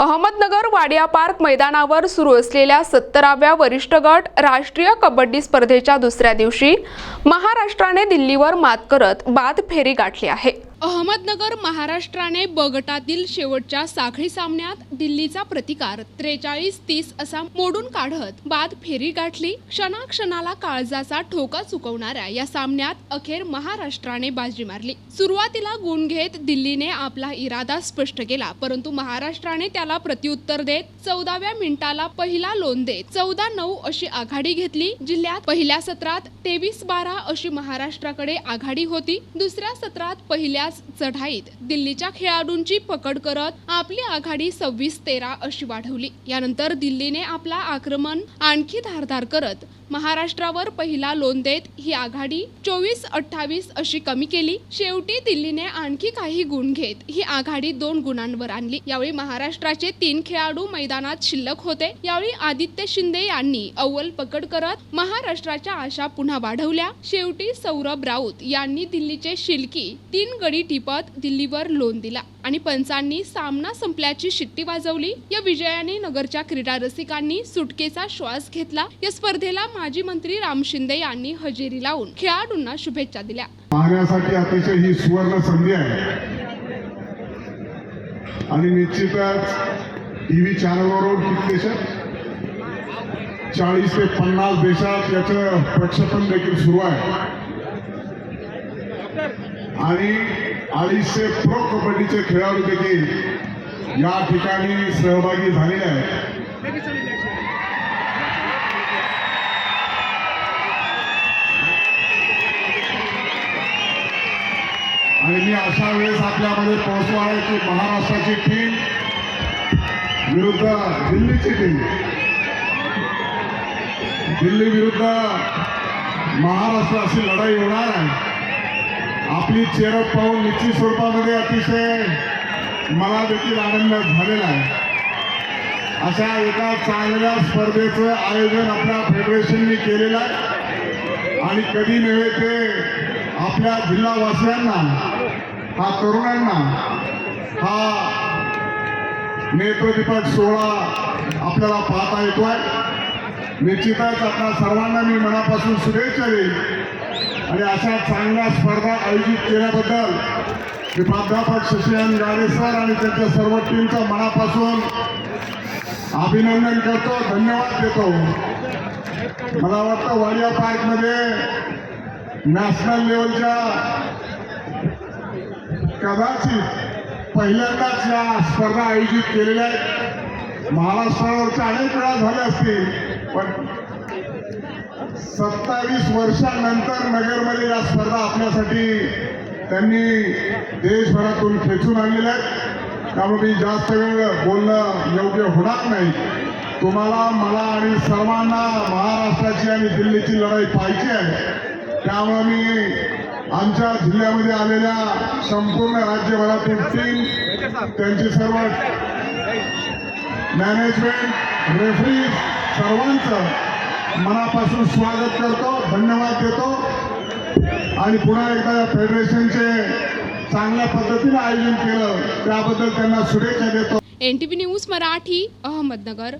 Ahmednagar Wadia park मैदानावर सुरू असलेल्या सत्तराव्या वरिष्ठ गट राष्ट्रीय कबड्डी स्पर्धेच्या दुसऱ्या दिवशी महाराष्ट्राने दिल्लीवर मात करत बाद फेरी गाठली आहे. अहमदनगर महाराष्ट्राने ब गटातील शेवटच्या साखळी सामन्यात दिल्लीचा प्रतिकार. त्रेचाळीस तीस असा मोडून काढत बाद फेरी गाठली. क्षणाक्षणाला काळजाचा ठोका चुकवणाऱ्या या सामन्यात अखेर महाराष्ट्राने बाजी मारली. सुरुवातीला गुण घेत दिल्लीने आपला इरादा स्पष्ट केला परंतु महाराष्ट्राने त्याला प्रत्युत्तर देत चौदाव्या मिनिटाला पहिला लोन देत चौदा नऊ अशी आघाडी घेतली. जिल्ह्यात पहिल्या सत्रात तेवीस बारा अशी महाराष्ट्राकडे आघाडी होती. दुसऱ्या सत्रात पहिल्या याच चढाईत दिल्लीच्या खेळाडूंची पकड करत आपली आघाडी सव्वीस तेरा अशी वाढवली. यानंतर दिल्लीने आपला आक्रमण आणखी धारधार करत महाराष्ट्रावर पहिला लोन देत ही आघाडी चोवीस अठ्ठावीस अशी कमी केली. शेवटी दिल्लीने आणखी काही गुण घेत ही आघाडी दोन गुणांवर आणली. यावेळी महाराष्ट्राचे तीन खेळाडू मैदानात शिल्लक होते. यावेळी आदित्य शिंदे यांनी अव्वल पकड करत महाराष्ट्राच्या आशा पुन्हा वाढवल्या. शेवटी सौरभ राऊत यांनी दिल्लीचे शिल्की तीन गडी टिपत दिल्लीवर लोन दिला आणि पंचांनी सामना संपल्याची शिट्टी वाजवली. या विजयाने नगरच्या क्रीडा रसिकांनी सुटकेचा श्वास घेतला. या स्पर्धेला माजी मंत्री राम शिंदे यांनी हजेरी लावून खेळाडूंना शुभेच्छा दिल्या. पाहण्यासाठी अतिशय ही सुवर्ण संधी आहे. आणि निश्चितच टीव्ही चॅनलवरून किती चाळीस ते पन्नास देशात याचं प्रक्षेपण देखील सुरू आहे. आणि अडीचशे प्रो कबड्डीचे खेळाडू देखील या ठिकाणी सहभागी झालेले आहेत. आणि मी अशा वेळेस आपल्यामध्ये पोहोचलो आहे की महाराष्ट्राची टीम विरुद्ध दिल्लीची टीम दिल्ली विरुद्ध महाराष्ट्र अशी लढाई होणार आहे. आपली चेहरं पाहून निश्चित स्वरूपामध्ये अतिशय मला देखील आनंद झालेला आहे. अशा एका चांगल्या स्पर्धेचं आयोजन आपल्या फेडरेशनने केलेलं आहे. आणि कधी नव्हे ते आपल्या जिल्हावासियांना हा तरुणांना हा नेत्रदीपक सोहळा आपल्याला पाहता येतो आहे निश्चितच आपल्या सर्वांना मी मनापासून शुभेच्छा देईल आणि अशा चांगल्या स्पर्धा आयोजित केल्याबद्दल मी प्राध्यापक शशियान गाडे सर आणि त्यांच्या सर्व टीमचं मनापासून अभिनंदन करतो धन्यवाद देतो. मला वाटतं वाडिया पार्कमध्ये नॅशनल लेवलच्या कदाचित पहिल्यांदाच या स्पर्धा आयोजित केलेल्या आहेत. महाराष्ट्रावरच्या अनेक वेळा झाल्या असतील पण सत्तावीस वर्षांनंतर नगरमध्ये या स्पर्धा आपल्यासाठी त्यांनी देशभरातून खेचून आणलेल्या आहेत. त्यामुळे मी जास्त वेळ बोलणं योग्य होणार नाही. तुम्हाला मला आणि सर्वांना महाराष्ट्राची आणि दिल्लीची लढाई पाहिजे आहे. त्यामुळे मी आमच्या जिल्ह्यामध्ये आलेल्या संपूर्ण राज्यभरातील टीम त्यांची सर्व मॅनेजमेंट रेफरी सर्वांचं मनापासून स्वागत करतो धन्यवाद देतो. आणि पुन्हा एकदा फेडरेशनचे चांगल्या पद्धतीने आयोजन केलं त्याबद्दल त्यांना शुभेच्छा देतो. N T news Marathi Ahmednagar.